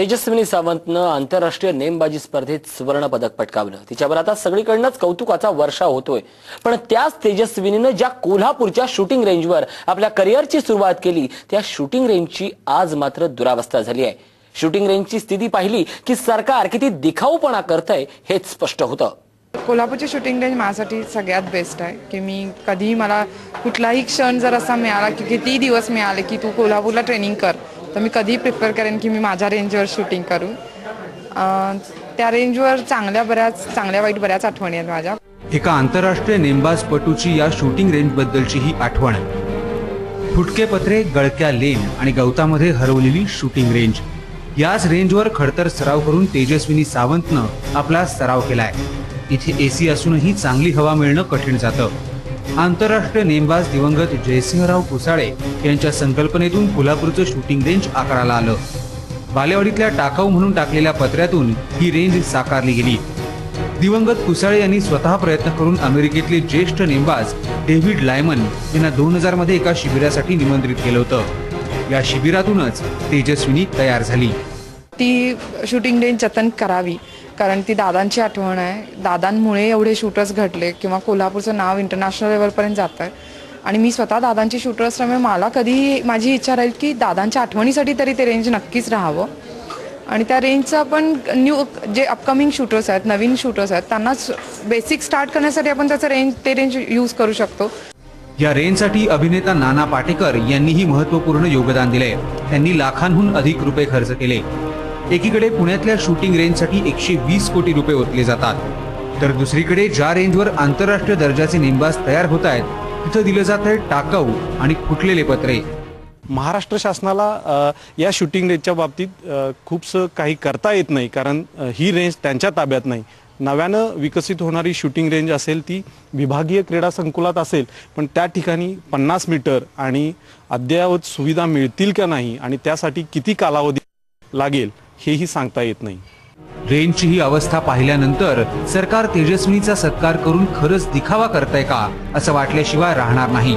तेजस्विनी सावंतनं आंतरराष्ट्रीय नेमबाजी स्पर्धेत सुवर्ण पदक पटकावलं. तिच्यावर आता सगळीकडनंच कौतुकाचा वर्षा होतोय. पण त्याच तेजस्विनीनं ज्या कोल्हापूरच्या शूटिंग रेंजवर आपल्या करिअरची सुरुवात केली त्या शूटिंग रेंजची आज मात्र दुरावस्था झाली आहे. शूटिंग रेंजची स्थिती पाहिली की सरकार किती दिखाऊपणा करतंय हेच स्पष्ट होतं. कोल्हापूरची शूटिंग रेंज माझ्यासाठी सगळ्यात बेस्ट आहे की मी कधीही मला कुठलाही क्षण जर असा मिळाला की किती दिवस मिळाले की तू कोल्हापूरला ट्रेनिंग कर तर मी कधीही प्रिफर करेन की मी माझ्या रेंजवर शूटिंग करू. अं, त्या रेंजवर चांगल्या बऱ्याच चांगल्या वाईट बऱ्याच आठवणी आहेत माझ्या. एका आंतरराष्ट्रीय नेमबाजपटूची या शूटिंग रेंज बद्दलची ही आठवण. फुटके पत्रे गळक्या लेन आणि गवतामध्ये हरवलेली शूटिंग रेंज याच रेंजवर खडतर सराव करून तेजस्विनी सावंतनं आपला सराव केलाय. इथे एसी असूनही चांगली हवा मिळणं कठीण जातं. आंतरराष्ट्रीय नेमबाज दिवंगत जयसिंहराव कुसाळे यांच्या संकल्पनेतून कोल्हापूरचं शूटिंग रेंज आकाराला आलं. बालेवाडीतल्या टाकाऊ म्हणून टाकलेल्या पत्र्यातून ही रेंज साकारली गेली. दिवंगत कुसाळे यांनी स्वतः प्रयत्न करून अमेरिकेतले ज्येष्ठ नेमबाज डेव्हिड लायमन यांना दोन हजारमध्ये एका शिबिरासाठी निमंत्रित केलं होतं. या शिबिरातूनच तेजस्विनी तयार झाली. ती शूटिंग रेंज जतन करावी. कारण ती दादांची आठवण आहे. दादांमुळे एवढे शूटर्स घडले किंवा कोल्हापूरचं नाव इंटरनॅशनल लेवलपर्यंत जात आहे आणि मी स्वतः दादांची शूटर असल्यामुळे मला कधी माझी इच्छा राहील की दादांच्या आठवणीसाठी तरी ते रेंज नक्कीच राहावं. आणि त्या रेंजचं आपण न्यू जे अपकमिंग शूटर्स आहेत नवीन शूटर्स आहेत त्यांना बेसिक स्टार्ट करण्यासाठी आपण त्याचं रेंज ते रेंज यूज करू शकतो. या रेंजसाठी अभिनेता नाना पाटेकर यांनीही महत्त्वपूर्ण योगदान दिले त्यांनी लाखांहून अधिक रुपये खर्च केले. एकीकडे पुण्यातल्या शूटिंग रेंजसाठी एकशे वीस कोटी रुपये ओतले जातात. तर दुसरीकडे ज्या रेंजवर आंतरराष्ट्रीय दर्जाचे नेमबाज तयार होत आहेत तिथं दिलं जात आहे टाकाऊ आणि फुटलेले पत्रे. महाराष्ट्र शासनाला या शूटिंग रेंजच्या बाबतीत खूपसं काही करता येत नाही कारण ही रेंज त्यांच्या ताब्यात नाही. नव्यानं विकसित होणारी शूटिंग रेंज असेल ती विभागीय क्रीडा संकुलात असेल पण त्या ठिकाणी पन्नास मीटर आणि अद्ययावत सुविधा मिळतील का नाही आणि त्यासाठी किती कालावधी लागेल हेही सांगता येत नाही. रेंजची ही अवस्था पाहिल्यानंतर सरकार तेजस्विनीचा सत्कार करून खरंच दिखावा करताय का असं वाटल्याशिवाय राहणार नाही.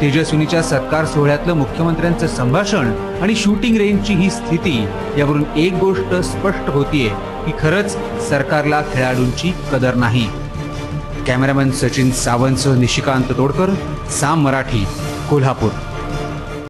तेजस्विनीच्या सत्कार सोहळ्यातलं मुख्यमंत्र्यांचं संभाषण आणि शूटिंग रेंजची ही स्थिती यावरून एक गोष्ट स्पष्ट होतीये की खरंच सरकारला खेळाडूंची कदर नाही. कॅमेरामॅन सचिन सावंतसह निशिकांत तोडकर साम मराठी कोल्हापूर.